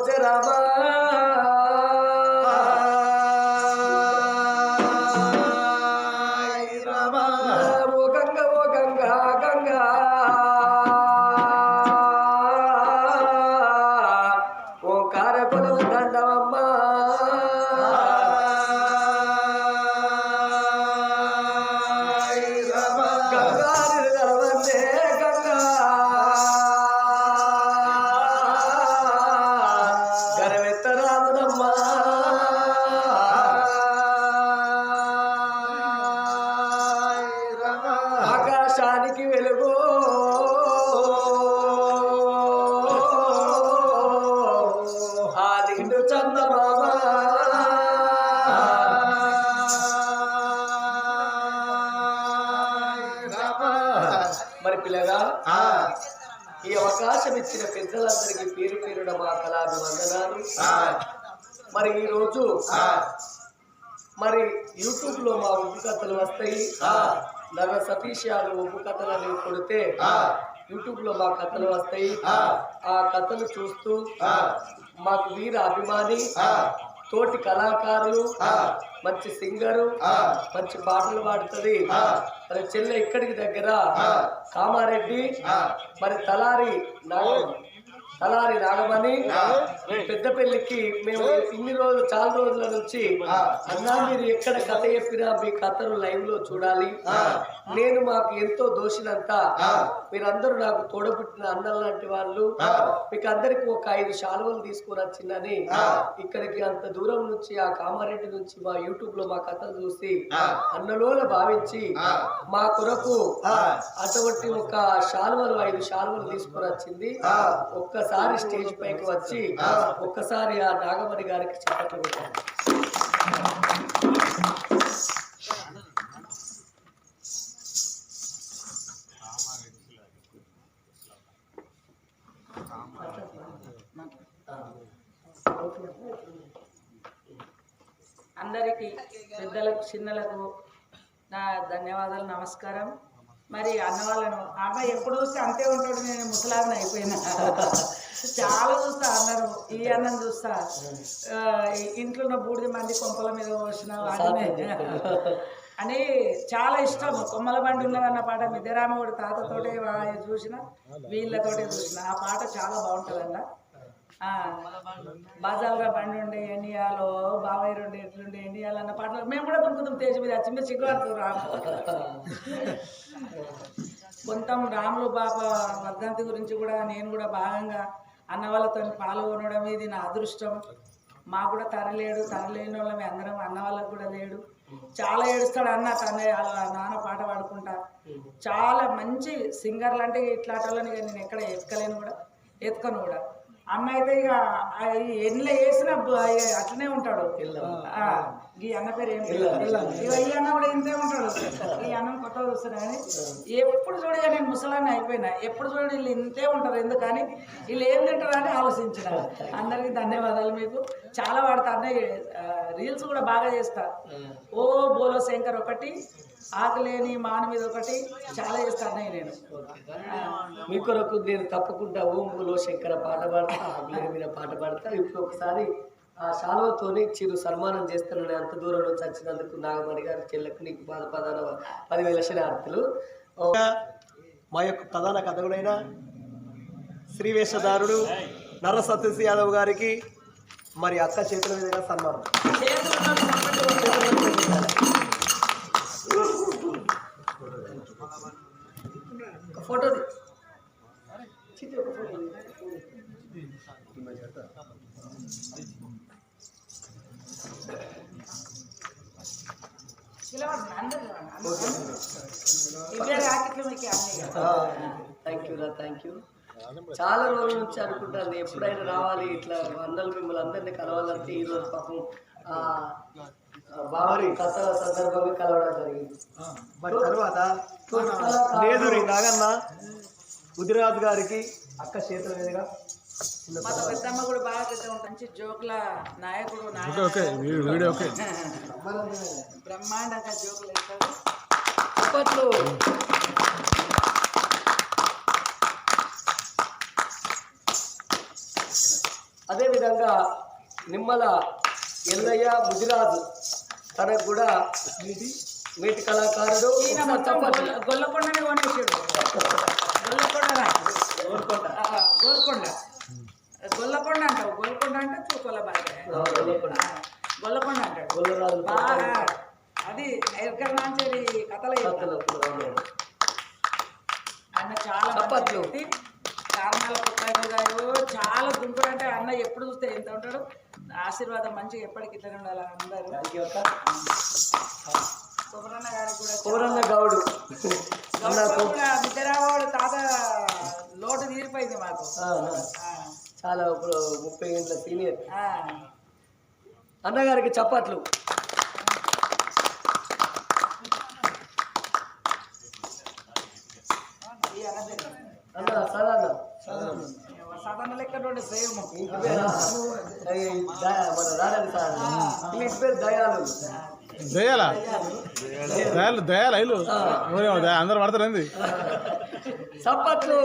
వచ్చే రామా వెలుగు. ఆ నిండు చందమామ. మరి పిల్లగా ఈ అవకాశం ఇచ్చిన పెద్దలందరికీ పేరు పేరున మా కళాభివందనాలు. మరి ఈ రోజు మరి యూట్యూబ్లో మా ఉప్పు కథలు వస్తాయి. నగ సతీష్ యాదవ్ ఉప్పు కథలు అని కొడితే యూట్యూబ్లో మా కథలు వస్తాయి. ఆ. కథలు చూస్తూ మాకు వీర అభిమాని తోటి కళాకారులు మంచి సింగరు మంచి పాటలు పాడుతుంది. మరి చెల్లె ఇక్కడికి దగ్గర కామారెడ్డి మరి తలారి నాగ తలారి నాగమణి పెద్ద పెళ్ళికి మేము ఇన్ని రోజులు చాలా రోజుల నుంచి అన్నా మీరు ఎక్కడ కథ చెప్పినా మీ కథను లైవ్లో చూడాలి నేను మాకు ఎంతో దోషినంత మీరందరూ నాకు తోడబుట్టిన అన్నల లాంటి వాళ్ళు మీకు అందరికి ఒక ఐదు శాలువలు తీసుకొని వచ్చిందని ఇక్కడికి అంత దూరం నుంచి ఆ కామారెడ్డి నుంచి మా యూట్యూబ్లో మా కథలు చూసి అన్నలోల భావించి మా కొరకు అటువంటి ఒక శాలువలు ఐదు శాలువలు తీసుకొని వచ్చింది. ఒక్కసారి స్టేజ్ పైకి వచ్చి ఒక్కసారి ఆ నాగమణి గారికి చెప్పట్లు అందరికీ పెద్దలకు చిన్నలకు నా ధన్యవాదాలు నమస్కారం. మరి అన్నవాళ్ళను అబ్బాయి ఎప్పుడు చూస్తే అంతే ఉంటాడు నేను ముసలాగిన అయిపోయినా. చాలా చూస్తా అన్నారు. ఈ అన్నం చూస్తా. ఇంట్లో ఉన్న బూడిద మంది కొంపల మీద పోసిన అని చాలా ఇష్టం. కొమ్మల బండి ఉన్నదన్న పాట మిద్దరామగుడి తాతతోటే చూసిన వీళ్ళతోటే చూసిన. ఆ పాట చాలా బాగుంటుందన్న. ఆ, బండి ఉండే ఎన్నియాలో బాబాయ్ రెండు ఎట్లుండే ఎన్నియాలు అన్న పాటలు మేము కూడా దుంకుతాం తేజ మీద. చిన్న సిగ్గుపడుతూ రాము. కొంత రాములు బాబా వర్ధంతి గురించి కూడా నేను కూడా భాగంగా అన్న వాళ్ళతో పాల్గొనడం ఇది నా అదృష్టం. మా కూడా తరలేడు తరలేని వాళ్ళమే అందరం అన్న వాళ్ళకు కూడా లేడు. చాలా ఏడుస్తాడు అన్న తన నాన్న పాట పాడుకుంటా. చాలా మంచి సింగర్లు అంటే ఇట్లాంటి వాళ్ళని నేను ఎక్కడ ఎత్తుకలేను కూడా ఎత్తుకను కూడా. అన్న అయితే ఇక ఆ ఎన్ని వేసినా అట్లనే ఉంటాడు. ఆ, ఈ అన్న పేరు ఏం ఈ అన్న కూడా ఇంతే ఉంటాడు. ఈ అన్నం కొత్తగా చూస్తున్నా కానీ ఎప్పుడు చూడగా నేను ముసలాన్ని అయిపోయినా. ఎప్పుడు చూడ వీళ్ళు ఇంతే ఉంటారు. ఎందుకని? వీళ్ళు ఏం తింటారు అని ఆలోచించిన. అందరికీ ధన్యవాదాలు మీకు. చాలా వాడతా అన్నయ్య రీల్స్ కూడా బాగా చేస్తా ఓ బోలో శంకర్ ఒకటి ఆకలేని మాన మీద ఒకటి చాలా చేస్తా అన్నయ్య నేను. మీ కొరకు నేను తప్పకుండా ఓంబులో శంకర పాట పాడతా ఆగ్లేయ మీద పాట పాడతా. ఇప్పుడు ఒకసారి ఆ శాలువతోని చిరు సన్మానం చేస్తున్నాను అంత దూరం నుంచి వచ్చినందుకు నాగమణి గారి చెల్లెకు నీకు పాద పదాన పదివేల శనార్థులు మా యొక్క ప్రధాన కథకుడైన శ్రీ వేషధారుడు నర్ర సత్యశ్రీ యాదవ్ గారికి మరి అక్క చేతుల మీదుగా సన్మానం చేతులు ఉన్నోళ్ళు చప్పట్లు కొట్టాలి. ఒక ఫోటో తీ. చిట్టి ఒక ఫోటో తీ. పిలవండి, అందరూ పిలవండి, అందరూ. ఇద్దరు ఆకిట్లు అన్నయ్య. థ్యాంక్ యూ రా థ్యాంక్ యూ చాలా రోజుల నుంచి అనుకుంటాను ఎప్పుడైనా రావాలి ఇట్లా అందరూ మిమ్మల్ని అందరినీ కలవాలంటే ఈ రోజు పాపం బావరి కథ సందర్భంగా కలవడం జరిగింది మరి తర్వాత నేదురి నాగన్న ఉదిరాజు గారికి అక్క చేతుల మీదుగా మా పెద్దమ్మ కూడా బాగా పెద్ద ఉంటుంది. మంచి జోకుల నాయకుడు నాయకుడు. బ్రహ్మాండంగా జోకులు అదేవిధంగా నిమ్మల ఎల్లయ్య ముదిరాజు తనకు కూడా కళాకారుడు. మొత్తం చెప్పండి. గొల్ల- గొల్లకొండనే కొనేసాడు గొల్లకొండ. ఆ, గోల్కొండ. గొల్లకొండ అంటావు. గోల్కొండ అంటే చూకొల్ల గొల్లకొండ. గొల్లకొండ అంటాడు. గొల్లరాజు బాగా అది ఎక్కడ కథలు కథలు. అన్న చాలా వ్యక్తి. కారణాల పుట్టాడు గారు. చాలా దుంకుడు అంటే అన్న ఎప్పుడు చూస్తే ఎంత ఉంటాడు? ఆశీర్వాదం మంచిగా ఎప్పటికి ఇట్లనే ఉండాలి అందరూ. కుమరన్న గారికి కూడా కుమరన్న గౌడు. నిద్రవాడు తాత లోటు తీరిపోయింది మాకు. చాలా ఇప్పుడు ముప్పై ఏళ్ళ సీనియర్. అన్నగారికి చప్పట్లు ఈ అన్నది. అన్న సరే సాధారణ. లెక్క దయాలు. దయాలా? దయాలు దయాలా ఇల్లు? ఓరేమో దయ అందరు పడతారు చప్పట్లు.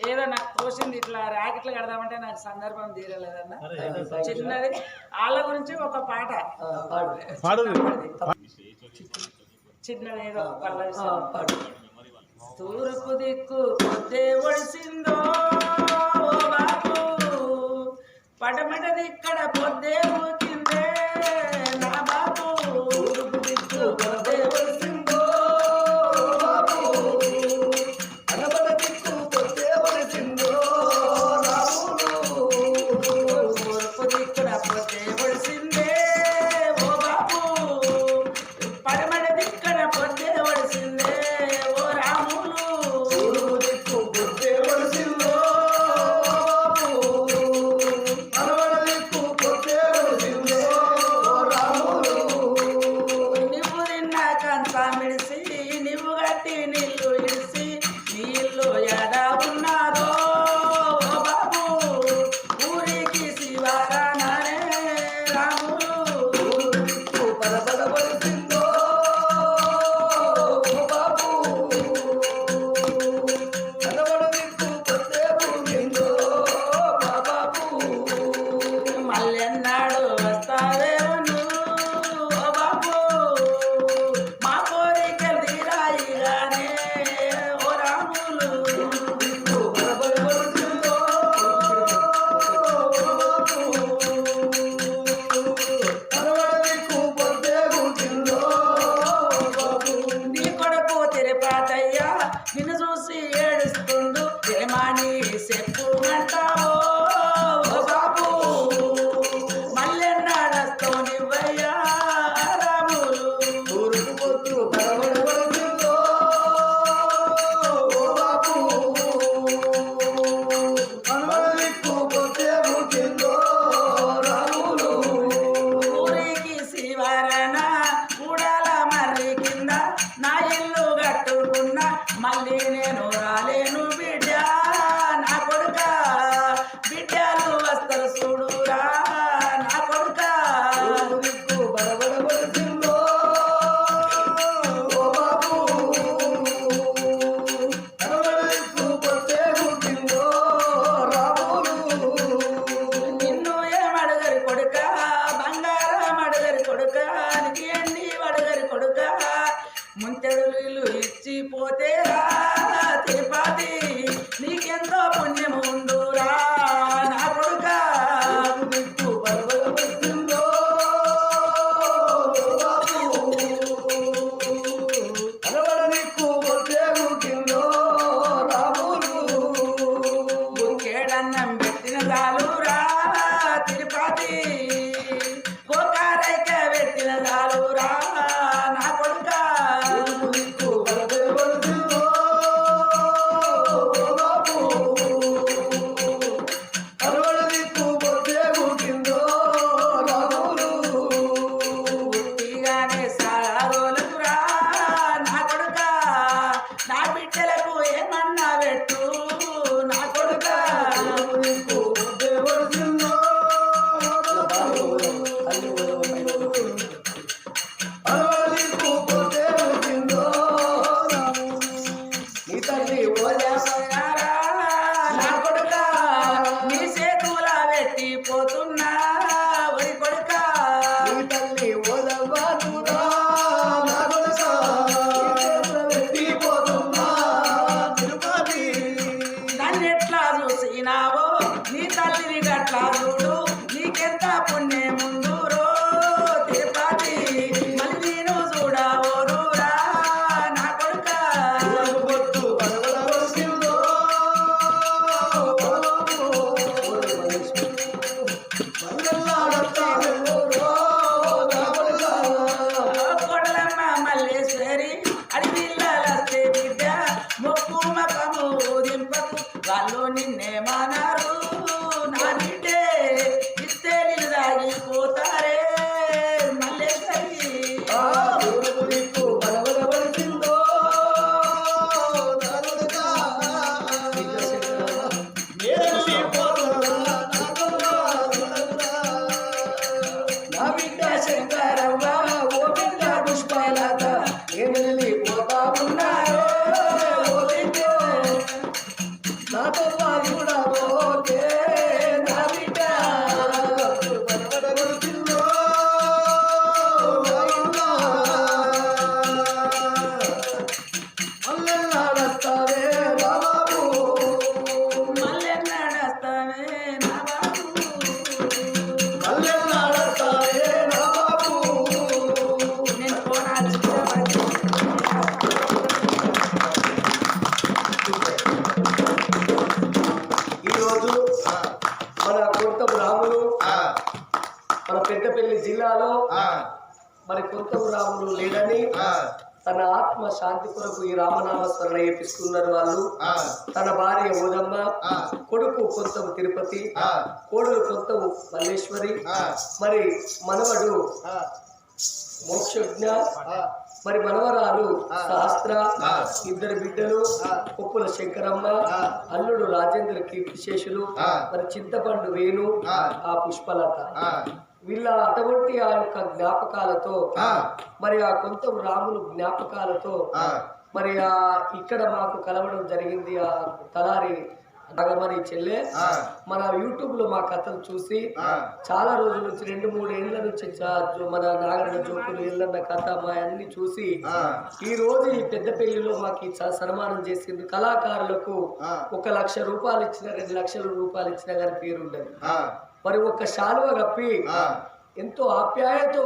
ఏదో నాకు తోసింది ఇట్లా ర్యాకెట్లు కడదామంటే నాకు సందర్భం తీరలేదన్న. చిన్నది వాళ్ళ గురించి ఒక పాట. ఆ, పాడు. పాడు. చిన్నది ఏదో పల్లవి ఆ, పాడు. తూర్పు దిక్కు పొద్దే ఒడిసిందో ఓ బాబు. పడమట దిక్కడ పొద్దే ఊకిందే నా మన పెద్దపల్లి జిల్లాలో మరి కొత్త రాములు లేడని తన ఆత్మ శాంతి కొరకు ఈ రామనామ స్మరణ చేపిస్తున్నారు వాళ్ళు. తన భార్య ఓదమ్మ కొడుకు కొంతం తిరుపతి కోడలు కొంతం మల్లేశ్వరి మరి మనవడు మోక్షజ్ఞ మరి మనవరాలు శాస్త్ర ఇద్దరు బిడ్డలు కుప్పుల శంకరమ్మ అల్లుడు రాజేంద్ర కీర్తిశేషులు మరి చింతపండు వేణు ఆ. పుష్పలత. వీళ్ళ అటువంటి ఆ యొక్క జ్ఞాపకాలతో మరి ఆ కొంత రాములు జ్ఞాపకాలతో మరి ఆ ఇక్కడ మాకు కలవడం జరిగింది ఆ తలారి నాగమణి చెల్లె. మన యూట్యూబ్లో మా కథలు చూసి చాలా రోజుల నుంచి రెండు మూడు ఏళ్ళ నుంచి మన నాగరణ జోకులు ఎల్లన్న కథ మా అన్ని చూసి ఈ రోజు ఈ పెద్ద పెళ్ళిలో మాకు సన్మానం చేసింది కళాకారులకు ఒక లక్ష రూపాయలు ఇచ్చిన రెండు లక్షల రూపాయలు ఇచ్చిన గారి పేరు ఉండదు. మరి ఒక శాలువ కప్పి ఎంతో ఆప్యాయతతో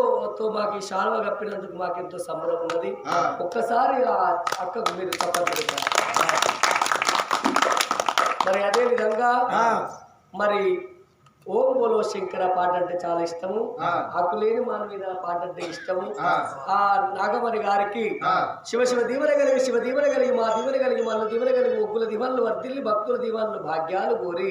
మాకు ఈ శాలువ కప్పినందుకు మాకు ఎంతో సంబరం ఉన్నది. ఒక్కసారి ఆ అక్కకు మీరు తప్పదు మరి అదే విధంగా మరి ఓం బోలో శంకర పాట అంటే చాలా ఇష్టము. ఆకులేని మాన మీద పాట అంటే ఇష్టము. ఆ. నాగమణి గారికి శివ శివ దీవెన కలిగి శివ దీవెన కలిగి మా దీవెన కలిగి మన దీవెన కలిగి ఒగ్గుల దివన్లు వర్ధిల్లి భక్తుల దివన్లు భాగ్యాలు కోరి.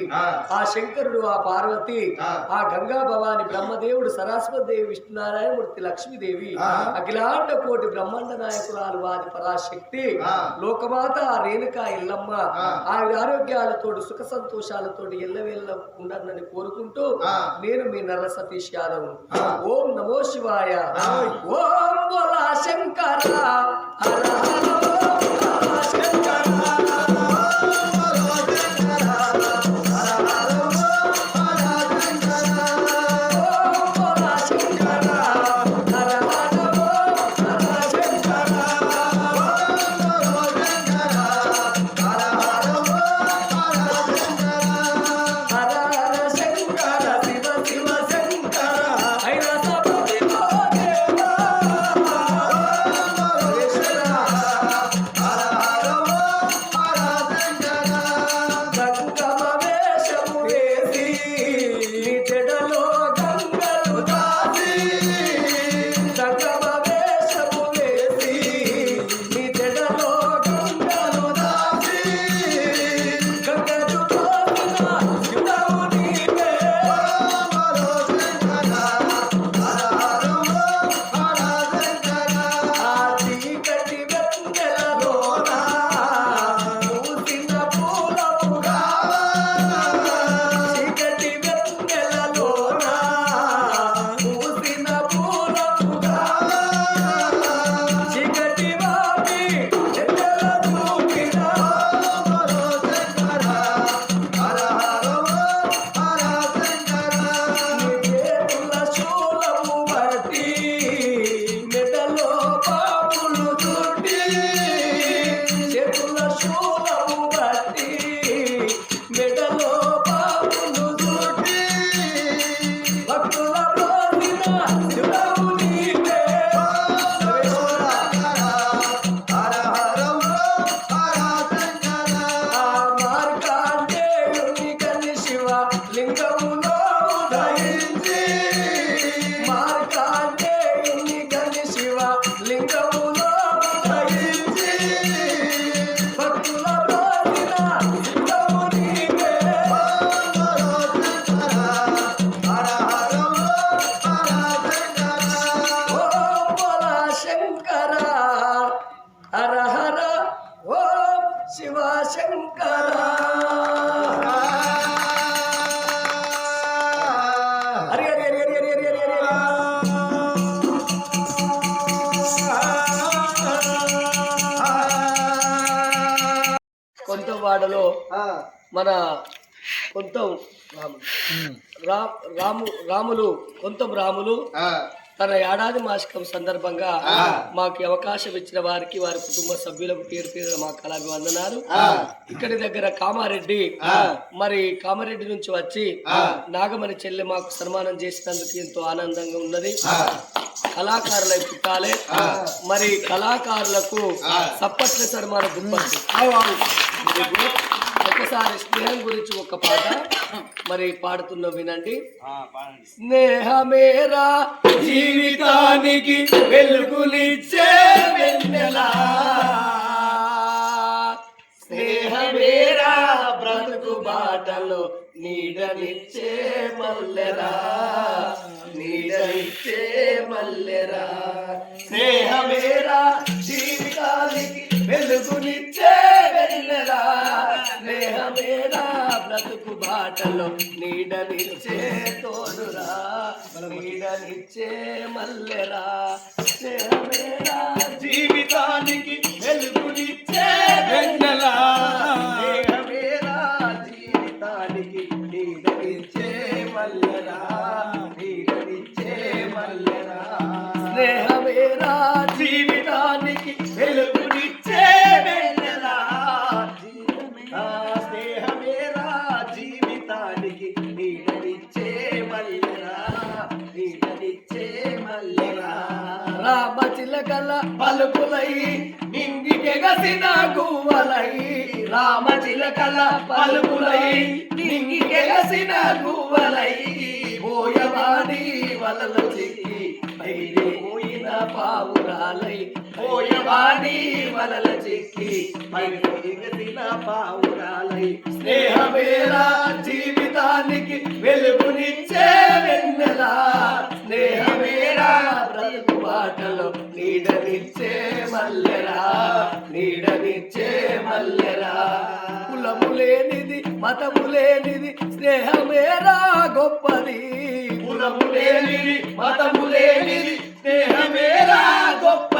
ఆ. శంకరుడు ఆ పార్వతి ఆ. గంగా భవాని బ్రహ్మదేవుడు సరస్వతి దేవి విష్ణునారాయణమూర్తి లక్ష్మీదేవి అఖిలాండ కోటి బ్రహ్మాండ నాయకురాలు వారి పరాశక్తి లోకమాత ఆ రేణుక ఇల్లమ్మ ఆవిడ ఆరోగ్యాలతోటి సుఖ సంతోషాలతోటి ఎల్లవేళ్ళ ఉండాలని కోరుకుంటూ నేను మీ నల్ల సతీష్ యాదవ్. ఓం నమో శివాయ. ఓం బోలా శంకర. హర హర. మన కొంత రాము రాము రాములు కొంతం రాములు తన ఏడాది మాసికం సందర్భంగా మాకు అవకాశం ఇచ్చిన వారికి వారి కుటుంబ సభ్యులకు పేరు పేరు మా కళాభివందనాలు. ఇక్కడి దగ్గర కామారెడ్డి మరి కామారెడ్డి నుంచి వచ్చి నాగమణి చెల్లె మాకు సన్మానం చేసినందుకు ఎంతో ఆనందంగా ఉన్నది. కళాకారులై పుట్టాలి. మరి కళాకారులకు సప్పట్ల సన్మాన దుప్పట్లు ఒకసారి స్నేహం గురించి ఒక పాట మరి పాడుతున్న వినండి. స్నేహమేరా జీవితానికి వెలుగునిచ్చే వెన్నెలా. స్నేహమేరా బ్రతుకు బాటలో నీడనిచ్చే మల్లెరా నీడనిచ్చే మల్లెరా స్నేహమేరా జీవితానికి వెలుగునిచ్చే బ్రతుకు బాటలో నీడనిచ్చే తోడురా నీడనిచ్చే మల్లెరా జీవితానికి వెలుగునిచ్చే వెన్నెలా. మల్లెరా నీడనిచ్చే మల్లెరా. స్నేహమేరా ప్రాణానికి నీడనిచ్చే మల్లెరా నీడనిచ్చే మల్లెరా. రామచిలకల పలుకులై నింగి గెగసిన గువ్వలై. రామచిలకల పలుకులై నింగి గెగసిన గువ్వలై. పోయవాడి వలలు చిక్కి పైరి పోయిన పావురాలై. పోయవాడి వలల చిక్కి. పైరెగసిన పావురాలై స్నేహమేరా జీవితానికి వెలుగునిచ్చే వెన్నెలా. స్నేహమేరా బ్రతుకు బాటలో నీడనిచ్చే మల్లెరా నీడనిచ్చే మల్లెరా కులము లేనిది మతము లేనిది స్నేహమేరా గొప్పది. కులము లేనిది మతము లేనిది స్నేహమేరా గొప్ప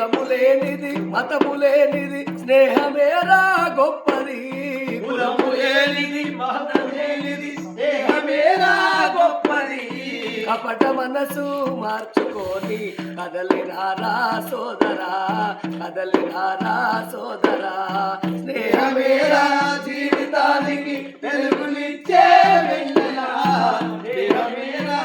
కులము లేనిది మతము లేనిది స్నేహమేరా గొప్పది. కులము లేనిది మతం లేనిది స్నేహమేరా గొప్పది. కపట మనసు మార్చుకొని కదలిరారా సోదరా కదలిరారా సోదరా. స్నేహమేరా జీవితానికి వెలుగునిచ్చే వెన్నెలా. స్నేహమేరా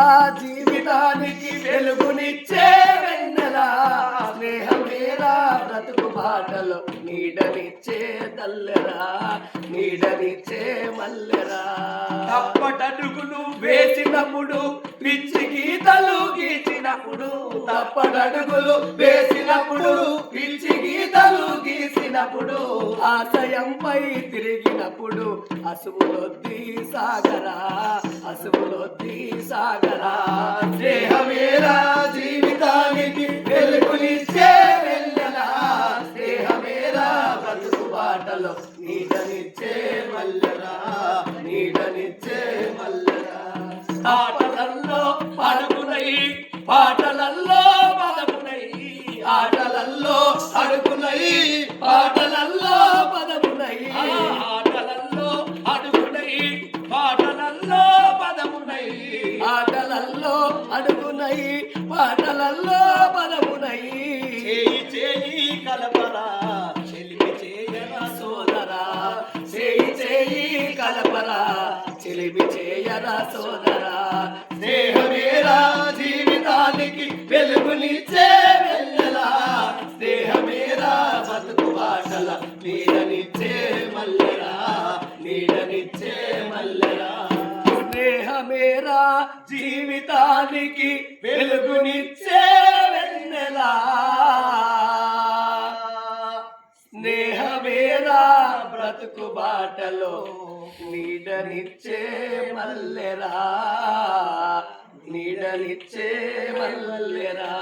রাজি తల్లెరా నీడనిచ్చే మల్లెరా. తప్పటడుగులు వేసినప్పుడు పిచ్చి గీతలు గీచినప్పుడు తప్పటడుగులు వేసినప్పుడు పిచ్చి గీతలు గీసినప్పుడు. ఆశయంపై తిరిగినప్పుడు అసువులొద్ది సాగరా అసువులొద్ది సాగరా. స్నేహమేరా? కలపరా చెలిమి చేయరా సోదరా. స్నేహమేరా జీవితానికి వెలుగునిచ్చే వెళ్ళలా స్నేహమేరా బతుకు బాటల నీడనిచ్చే మల్లెరా నీడనిచ్చే మల్లెరా స్నేహమేరా జీవితానికి వెలుగునిచ్చే వెన్నెలా. స్నేహమేరా బ్రతుకు బాటలో నీడనిచ్చే మల్లెరా నీడనిచ్చే మల్లెరా.